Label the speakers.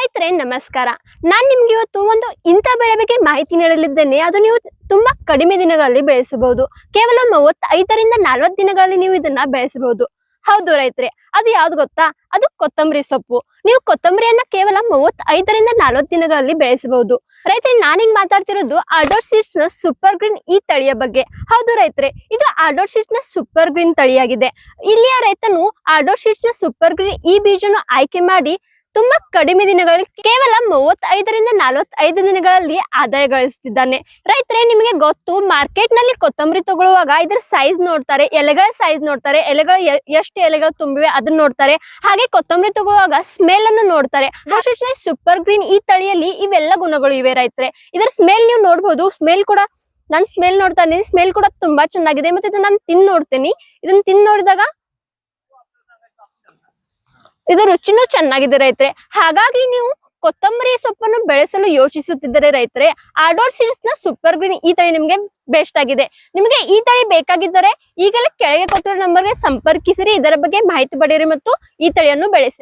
Speaker 1: ರೈತರೇ ನಮಸ್ಕಾರ. ನಾನ್ ನಿಮ್ಗೆ ಇವತ್ತು ಒಂದು ಇಂಥ ಬೆಳೆ ಬಗ್ಗೆ ಮಾಹಿತಿ ನೀಡಲಿದ್ದೇನೆ. ಅದು ನೀವು ತುಂಬಾ ಕಡಿಮೆ ದಿನಗಳಲ್ಲಿ ಬೆಳೆಸಬಹುದು. ಕೇವಲ ಮೂವತ್ತೈದರಿಂದ ನಲವತ್ತು ದಿನಗಳಲ್ಲಿ ನೀವು ಇದನ್ನ ಬೆಳೆಸಬಹುದು. ಹೌದು ರೈತರೆ, ಅದು ಯಾವ್ದು ಗೊತ್ತಾ? ಅದು ಕೊತ್ತಂಬರಿ ಸೊಪ್ಪು. ನೀವು ಕೊತ್ತಂಬರಿಯನ್ನ ಕೇವಲ ಮೂವತ್ತೈದರಿಂದ ನಲವತ್ತು ದಿನಗಳಲ್ಲಿ ಬೆಳೆಸಬಹುದು. ರೈತರೆ ನಾನೀಗ ಮಾತಾಡ್ತಿರೋದು ಆರ್ಡರ್ ಶೀಟ್ಸ್ನ ಸೂಪರ್ ಗ್ರೀನ್ ಈ ತಳಿಯ ಬಗ್ಗೆ. ಹೌದು ರೈತರೆ, ಇದು ಆರ್ಡೋರ್ ಶೀಟ್ಸ್ನ ಸೂಪರ್ ಗ್ರೀನ್ ತಳಿಯಾಗಿದೆ. ಇಲ್ಲಿಯ ರೈತನು ಆರ್ಡೋರ್ ಶೀಟ್ಸ್ನ ಸೂಪರ್ ಗ್ರೀನ್ ಈ ಬೀಜನ ಆಯ್ಕೆ ಮಾಡಿ ತುಂಬಾ ಕಡಿಮೆ ದಿನಗಳಲ್ಲಿ ಕೇವಲ ಮೂವತ್ತೈದರಿಂದ ನಲವತ್ತೈದು ದಿನಗಳಲ್ಲಿ ಆದಾಯ ಗಳಿಸ್ತಿದ್ದಾನೆ. ರೈತರೇ, ನಿಮಗೆ ಗೊತ್ತು ಮಾರ್ಕೆಟ್ನಲ್ಲಿ ಕೊತ್ತಂಬರಿ ತಗೊಳ್ಳುವಾಗ ಇದ್ರ ಸೈಜ್ ನೋಡ್ತಾರೆ, ಎಲೆಗಳ ಸೈಜ್ ನೋಡ್ತಾರೆ, ಎಲೆಗಳ ಎಷ್ಟು ಎಲೆಗಳು ತುಂಬಿವೆ ಅದನ್ನ ನೋಡ್ತಾರೆ, ಹಾಗೆ ಕೊತ್ತಂಬರಿ ತಗೊಳ್ಳುವಾಗ ಸ್ಮೆಲ್ ಅನ್ನು ನೋಡ್ತಾರೆ. ಸೂಪರ್ ಗ್ರೀನ್ ಈ ತಳಿಯಲ್ಲಿ ಇವೆಲ್ಲ ಗುಣಗಳು ಇವೆ ರೈತರೆ. ಇದರ ಸ್ಮೆಲ್ ನೀವು ನೋಡ್ಬೋದು ಸ್ಮೆಲ್ ಕೂಡ ನಾನು ಸ್ಮೆಲ್ ನೋಡ್ತಾ ಸ್ಮೆಲ್ ಕೂಡ ತುಂಬಾ ಚೆನ್ನಾಗಿದೆ, ಮತ್ತೆ ಇದನ್ನ ನಾನು ತಿಂದು ನೋಡ್ತೀನಿ. ಇದನ್ನ ತಿನ್ ನೋಡಿದಾಗ ಇದು ರುಚಿನೂ ಚೆನ್ನಾಗಿದೆ ರೈತರೆ. ಹಾಗಾಗಿ ನೀವು ಕೊತ್ತಂಬರಿ ಸೊಪ್ಪನ್ನು ಬೆಳೆಸಲು ಯೋಚಿಸುತ್ತಿದ್ದರೆ ರೈತರೆ ಆಡೋರ್ ಸೀಡ್ಸ್ನ ಸೂಪರ್ ಗ್ರೀನ್ ಈ ತಳಿ ನಿಮಗೆ ಬೆಸ್ಟ್ ಆಗಿದೆ. ನಿಮಗೆ ಈ ತಳಿ ಬೇಕಾಗಿದ್ದರೆ ಈಗಲೇ ಕೆಳಗೆ ಕೊಟ್ಟಿರೋ ನಂಬರ್ಗೆ ಸಂಪರ್ಕಿಸಿರಿ, ಇದರ ಬಗ್ಗೆ ಮಾಹಿತಿ ಪಡೆಯಿರಿ ಮತ್ತು ಈ ತಳಿಯನ್ನು ಬೆಳೆಸಿ.